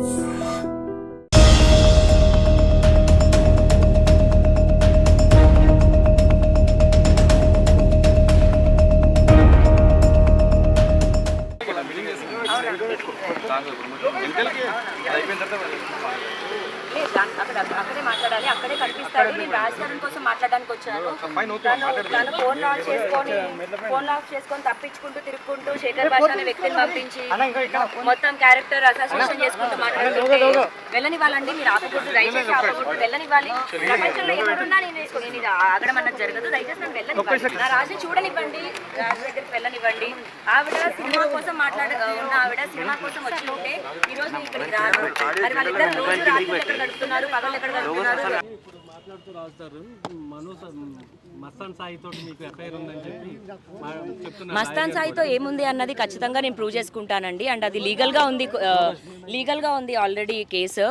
లేదు, మాట్లాడడానికి వచ్చాను తను ఫోన్ ఆఫ్ చేసుకొని ఫోన్ ఆఫ్ చేసుకొని తప్పించుకుంటూ తిరుక్కుంటూ శేఖర్ భాష అనే వ్యక్తిని పంపించి మొత్తం క్యారెక్టర్ అసోసియేషన్ చేసుకుంటూ మాట్లాడుతుంటే వెళ్ళనివ్వాలండి మీరు ఆపకూడదు దయచేసి ఆపకూడదు వెళ్ళనివ్వాలి. ప్రపంచంలో ఎక్కడున్నా నేను నేను ఇది ఆగడం అన్నది జరగదు. దయచేసి నన్ను వెళ్ళనివ్వండి నా రాజుని చూడనివ్వండి. రాజు దగ్గరికి వెళ్ళనివ్వండి. ఆవిడ సినిమా కోసం మాట్లాడ ఉన్న ఆవిడ సినిమా కోసం వచ్చి ఉంటే ఈ రోజు ఇక్కడికి రాను. మరి వాళ్ళిద్దరు రోజు రాత్రి ఎక్కడ గడుపుతున్నారు? పగలు ఎక్కడ గడుపుతున్నారు? మాట్లాడుతూ రాస్తారు. మను మస్తాన్ సాయి తోటి మీకు ఎఫ్ఐఆర్ ఉందని చెప్పి మస్తాన్ సాయితో ఏముంది అన్నది ఖచ్చితంగా నేను ప్రూవ్ చేసుకుంటానండి. అండ్ అది లీగల్గా ఉంది లీగల్గా ఉంది ఆల్రెడీ కేసు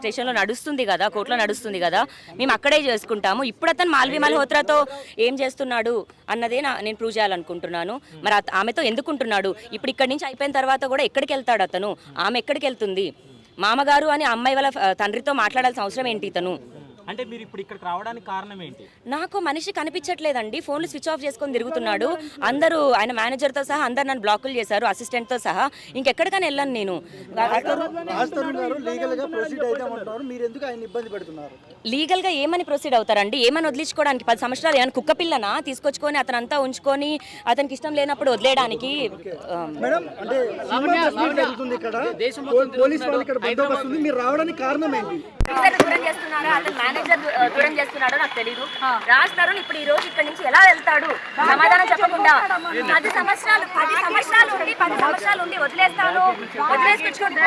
స్టేషన్లో నడుస్తుంది కదా కోర్టులో నడుస్తుంది కదా. మేము అక్కడే చేసుకుంటాము. ఇప్పుడు అతను మాల్వి మల్హోత్రాతో ఏం చేస్తున్నాడు అన్నదే నేను ప్రూవ్ చేయాలనుకుంటున్నాను. మరి ఆమెతో ఎందుకుంటున్నాడు ఇప్పుడు ఇక్కడి నుంచి అయిపోయిన తర్వాత కూడా ఎక్కడికి వెళ్తాడు అతను? ఆమె ఎక్కడికి వెళ్తుంది? మామగారు అని అమ్మాయి వాళ్ళ తండ్రితో మాట్లాడాల్సిన అవసరం ఏంటి ఇతను? అంటే మీరు ఇప్పుడు ఇక్కడికి రావడానికి కారణం ఏంటి? నాకు మనిషి కనిపించట్లేదండి. ఫోన్లు స్విచ్ ఆఫ్ చేసుకొని తిరుగుతున్నాడు. అందరూ ఆయన మేనేజర్తో సహా అందరు నన్ను బ్లాకులు చేశారు అసిస్టెంట్తో సహా. ఇంకెక్కడికైనా వెళ్ళను నేను. రాజ్ తరుణ్ గారు లీగల్గా ప్రొసీడ్ అయితామంటారు మీరు ఎందుకు ఆయన ఇబ్బంది పెడుతున్నారు? లీగల్గా ఏమని ప్రొసీడ్ అవుతారండి? ఏమని వదిలించుకోవడానికి? పది సంవత్సరాలు ఏమైనా కుక్క పిల్లనా? తీసుకొచ్చుకొని అతను అంతా ఉంచుకొని అతనికి ఇష్టం లేనప్పుడు వదిలేయడానికి పోలీస్ వాళ్ళు ఇక్కడ బందోబస్తు ఉంది. మీరు రావడానికి కారణం ఏంటి? మేనేజర్ దూరం చేస్తున్నాడో నాకు తెలియదు రాజ్ తరుణ్ ఇప్పుడు ఈ రోజు ఇక్కడ నుంచి ఎలా వెళ్తాడు? సమాధానం చెప్పకుండా పది సంవత్సరాలు పది సంవత్సరాలు ఉండి పది సంవత్సరాలు ఉండి వదిలేస్తాను. వదిలేసుకొచ్చుకోండి.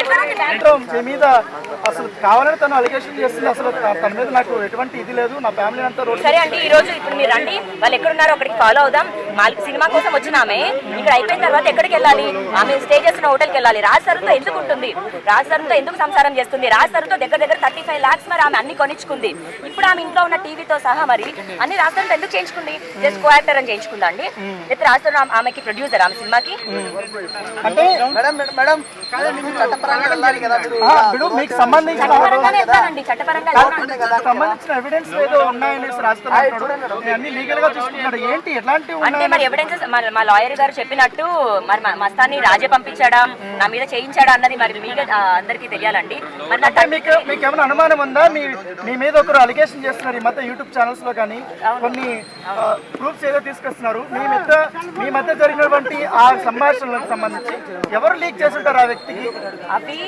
ఎక్కడ? ఎక్కడ మీద అసలు కావాలని తను అలిగేషన్ చేస్తుంది. అసలు తన మీద నాకు ఎటువంటి ఇది లేదు. నా ఫ్యామిలీ అంతా రోడ్ సరే అండి ఈ రోజు ఇప్పుడు మీరు రండి. వాళ్ళు ఎక్కడున్నారో అక్కడికి ఫాలో అవుదాం. మాల్ సినిమా కోసం వచ్చిన ఆమె ఇక్కడ అయిపోయిన తర్వాత ఎక్కడికి వెళ్ళాలి? ఆమె స్టే చేస్తున్న హోటల్కి వెళ్ళాలి. రాజ్ సరుతో ఎందుకు ఉంటుంది? రాజ్ సరుతో ఎందుకు సంసారం చేస్తుంది? రాజ్ సరుతో దగ్గర దగ్గర థర్టీ ఫైవ్ లాక్స్ మరి ఆమె అన్ని కొనిచ్చుకుంది. ఇప్పుడు ఆమె ఇంట్లో ఉన్న టీవీతో సహా మరి అన్ని సరుతో ఎందుకు చేయించుకుంది? జస్ట్ కో యాక్టర్ అని చేయించుకుందా అండి? సరు ఆమె- ఆమెకి ప్రొడ్యూసర్ ఆమె సినిమాకి? చట్టపరంగానే చట్టపరంగా ఎవిడెన్స్ అంటే మరి ఎవిడెన్సెస్ మా లాయర్ గారు చెప్పినట్టు మరి మస్తాన్ని రాజే పంపించాడా? నా మీద చేయించాడా అన్నది మరి మీకు అందరికీ తెలియాలండి. మరి నా అనుమానం ఉందా? మీ మీ మీద ఒకరు అలిగేషన్ చేస్తున్నారు ఈ మధ్య యూట్యూబ్ ఛానల్స్లో కానీ. కొన్ని ప్రూఫ్స్ ఏదో తీసుకొస్తున్నారు. మీ మధ్య మీ మధ్య జరిగినటువంటి ఆ సంభాషణలకు సంబంధించి ఎవరు లీక్ చేస్తుంటారు ఆ వ్యక్తికి? అవి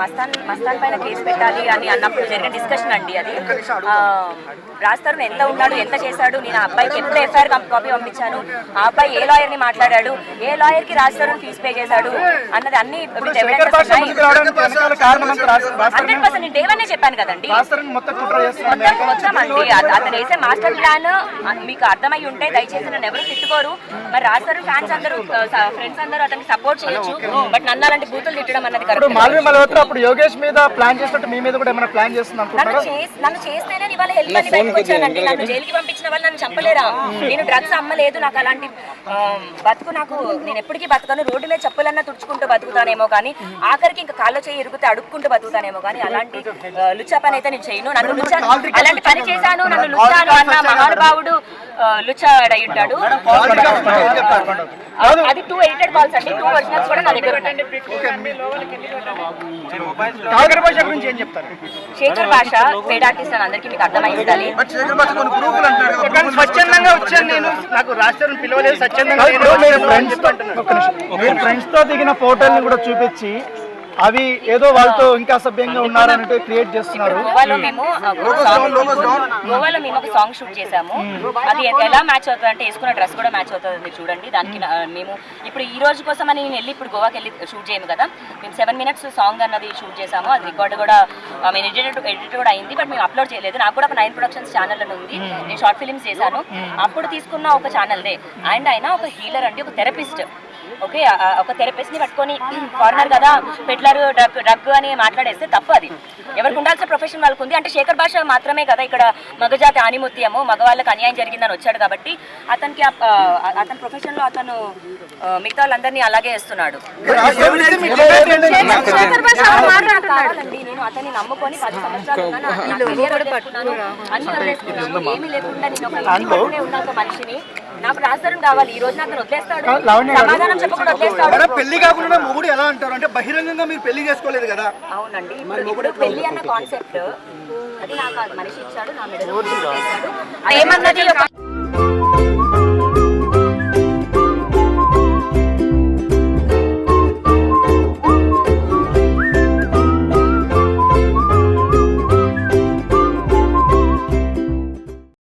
మస్తాన్ మస్తాన్ పైన కేసు పెట్టాలి అని అన్నప్పుడు జరిగిన డిస్కషన్ అండి అది. రాస్తారు ఎంత ఉన్నాడు ఎంత చేశాడు? నేను ఆ అబ్బాయికి ఎప్పుడు ఎఫ్ఐఆర్ కాపీ పంపించాను? ఆ అబ్బాయి ఏ లాయర్ని మాట్లాడాడు? ఏ లాయర్కి రాస్తారు ఫీజు పే చేశాడు? అన్నది అన్ని హండ్రెడ్ పర్సెంట్ చెప్పాను కదండి. మొత్తం అండి. అత- అతను వేసే మాస్టర్ ప్లాన్ మీకు అర్థమై ఉంటే దయచేసి నన్ను ఎవరు తిట్టుకోరు. మరి రాస్తారు ఫ్యాన్స్ అందరూ ఫ్రెండ్స్ అందరూ అతనికి సపోర్ట్ చేయొచ్చు. బట్ నన్ను అలాంటి బూతులు తిట్టడం అన్నది కరెక్ట్ మాల్వి మల్హోత్రా అప్పుడు యోగేష్ మీద ప్లాన్ చేసినట్టు మీ మీద కూడా ఏమైనా ప్లాన్ చేస్తుంది నన్ను చేస్తేనే ఇవాళ హెల్ప్ అని బయటకు వచ్చానండి నన్ను జైలుకి పంపించిన వాళ్ళు నన్ను చంపలేరా? నేను డ్రగ్స్ అమ్మలేదు. నాకు అలాంటి బతుకు నాకు నేను ఎప్పటికీ బతకను. రోడ్డు మీద చెప్పులన్నా తుడుచుకుంటూ బతుకుతానేమో కానీ ఆఖరికి ఇంకా కాళ్ళు చేయి ఇరుగుతే అడుక్కుంటూ బతుకుతానేమో కానీ అలాంటి లుచ్చా పని అయితే నేను చేయను. నన్ను లుచ్చా అలాంటి పని చేశాను. నన్ను లుచ్చాను అన్న మహానుభావుడు లుచ్చా అయి ఉంటాడు అది టూ ఎడిటెడ్ కాల్స్ అండి. టూ ఒరిజినల్స్ కూడా నా దగ్గర శేఖర్ భాష పేడ్ ఆర్టిస్ట్ అని అందరికీ మీకు అర్థమై ఉండాలి స్వచ్ఛందంగా వచ్చాను నేను. నాకు రాష్ట్రం పిలవలేదు. స్వచ్ఛందంగా ఫ్రెండ్స్తో దిగిన ఫోటోల్ని కూడా చూపించి అవి ఏదో వాళ్ళతో ఇంకా అసభ్యంగా ఉన్నారన్నట్టు క్రియేట్ చేస్తున్నారు. గోవాలో మేము సాంగ్- గోవాలో మేము ఒక సాంగ్ షూట్ చేసాము అది ఎలా మ్యాచ్ అవుతుంది అంటే వేసుకున్న డ్రెస్ కూడా మ్యాచ్ అవుతుంది మీరు చూడండి. దానికి నా- మేము ఇప్పుడు ఈ రోజు కోసం అని నేను వెళ్ళి ఇప్పుడు గోవాకి వెళ్ళి షూట్ చేయము కదా. మేము సెవెన్ మినిట్స్ సాంగ్ అన్నది షూట్ చేసాము అది రికార్డ్ కూడా మేము ఎడిట్ ఎడిట్ కూడా అయింది బట్ మేము అప్లోడ్ చేయలేదు. నాకు కూడా ఒక నైన్ ప్రొడక్షన్స్ ఛానల్ అని ఉంది. నేను షార్ట్ ఫిల్మ్స్ చేశాను. అప్పుడు తీసుకున్న ఒక ఛానల్దే అండ్ ఆయన ఒక హీలర్ అండి ఒక థెరపిస్ట్ ఓకే ఒక థెరపిస్ట్ని పట్టుకొని ఫారినర్ కదా పెట్లర్ డ్రగ్ డ్రగ్ అని మాట్లాడేస్తే తప్పు అది. ఎవరికి ఉండాల్సిన ప్రొఫెషన్ వాళ్ళకు ఉంది అంటే శేఖర్ భాష మాత్రమే కదా ఇక్కడ మగజాతి ఆనిముత్యము మగవాళ్ళకి అన్యాయం జరిగిందని వచ్చాడు కాబట్టి అతనికి అతని ప్రొఫెషన్లో అతను మిగతా వాళ్ళందరినీ అలాగే వేస్తున్నాడు. నేను అతన్ని నమ్ముకొని పది సంవత్సరాలు అన్ని వదిలేసుకున్నాను ఏమీ లేకుండా నేను ఒక మనిషిని నాకు రాజధాని కావాలి. ఈ రోజు నాకు అతను వదిలేస్తాడు. లావణ్య గారు. సమాధానం చెప్పకుండా వదిలేస్తాడు. మేడం పెళ్ళి కాకుండా మొగుడు ఎలా అంటారు? అంటే బహిరంగంగా మీరు పెళ్ళి చేసుకోలేదు కదా. అవునండి. ఇప్పుడు పెళ్ళి అన్న కాన్సెప్ట్ అది నాకు మనిషి ఇచ్చాడు నా ఏమన్నది